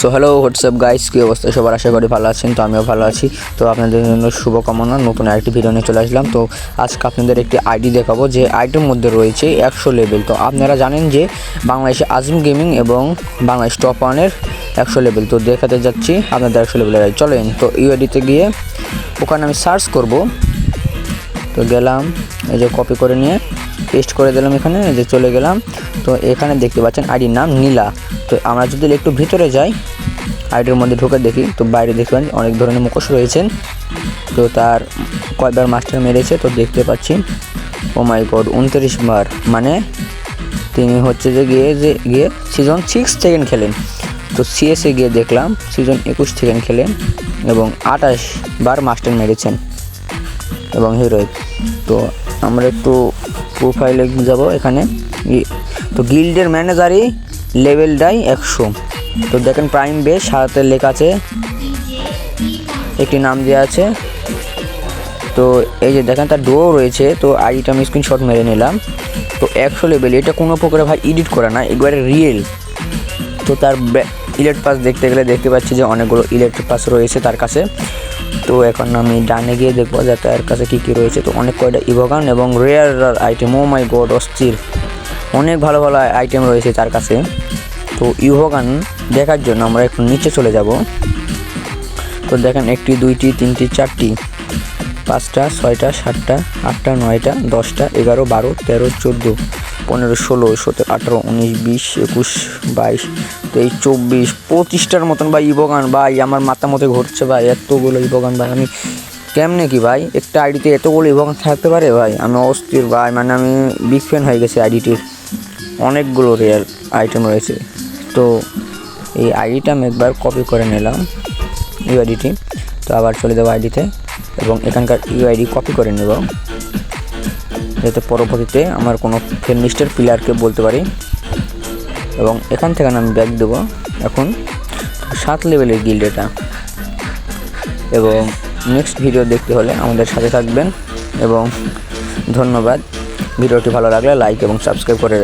So hello WhatsApp guys কী অবস্থা? সবার আশা করি ভালো আছেন, তো আমিও ভালো আছি। তো আপনাদের জন্য শুভকামনা, নতুন আরেকটি ভিডিও নিয়ে চলে আসলাম। তো আজকে আপনাদের একটি আইডি দেখাবো, যে আইডির মধ্যে রয়েছে একশো লেভেল তো আপনারা জানেন যে বাংলাদেশে আজিম গেমিং এবং বাংলাদেশ টপ ওয়ানের একশো লেভেল তো দেখাতে যাচ্ছি আপনাদের একশো লেভেলের আইডি চলেন, তো ইউআইডিতে গিয়ে ওখানে আমি সার্চ করব। তো গেলাম, এই যে কপি করে নিয়ে পেস্ট করে দিলাম এখানে, এই যে চলে গেলাম। তো এখানে দেখতে পাচ্ছেন আইডির নাম নীলা। তো আমরা যদি একটু ভিতরে যাই আইডির মধ্যে ঢুকে দেখি, তো বাইরে দেখবেন অনেক ধরনের মুখোশ রয়েছেন। তো তার কয়বার মাস্টার মেরেছে তো দেখতে পাচ্ছি। ও মাই গড উনত্রিশ বার। মানে তিনি হচ্ছে যে গিয়ে যে গিয়ে সিজন সিক্স সেকেন্ড খেলেন। তো সিএসে গিয়ে দেখলাম সিজন একুশ সেকেন্ড খেলেন এবং আঠাশ বার মাস্টার মেরেছেন এবং হিরোইক তো আমরা একটু প্রোফাইলে যাব এখানে। তো গিল্ডের ম্যানেজারই লেভেলটাই একশো। তো দেখেন প্রাইম বেস সাথে লেখা আছে। একটি নাম দেওয়া আছে। তো এই যে দেখেন, তার ডো রয়েছে। তো আইডিটা আমি স্ক্রিনশট মেরে নিলাম। তো একশো লেভেল, এটা কোনো প্রকারে ভাই এডিট করা না, একবারে রিয়েল তো তার ইলেট পাস দেখতে গেলে দেখতে পাচ্ছি যে অনেকগুলো ইলেকট্রিক পাস রয়েছে তার কাছে। তো এখন আমি ডানে গিয়ে দেখব যে তার কাছে কী কী রয়েছে। তো অনেক কয়টা ইভোগান এবং rare item O my god অস্থির। অনেক ভালো ভালো আইটেম রয়েছে তার কাছে। তো ইভোগান দেখার জন্য আমরা একটু নিচে চলে যাব। তো দেখেন একটি, দুইটি, তিনটি, চারটি, পাঁচটা, ছয়টা, সাতটা, আটটা, নয়টা, দশটা, এগারো, বারো, তেরো, চোদ্দ, পনেরো, ষোলো, সতেরো, আঠারো, উনিশ, বিশ, একুশ, বাইশ, তেইশ, চব্বিশ, পঁচিশটার মতন ভাই ইবোগান ভাই, আমার মাথা মতো ঘুরছে ভাই, এতগুলো ইবোগান ভাই, আমি কেমনে কি ভাই? একটা আইডিতে এতগুলো ইবোগান থাকতে পারে ভাই? আমি অস্থির ভাই মানে আমি বিগ ফ্যান হয়ে গেছি আইডিটির। অনেকগুলো রেয়ার আইটেম রয়েছে। তো এই আইডিটা আমি একবার কপি করে নিলাম ইউআইডিটি তো আবার চলে যাব আইডিতে এবং এখানকার ইউআইডি কপি করে নেব। যাতে পরবর্তীতে আমার কোনো ফেমিনিস্টের প্লেয়ারকে বলতে পারি। এবং এখান থেকে আমি ব্যাগ দেবো। এখন সাত লেভেলের গিল্ড এটা। এবং নেক্সট ভিডিও দেখতে হলে আমাদের সাথে থাকবেন এবং ধন্যবাদ। ভিডিওটি ভালো লাগলে লাইক এবং সাবস্ক্রাইব করে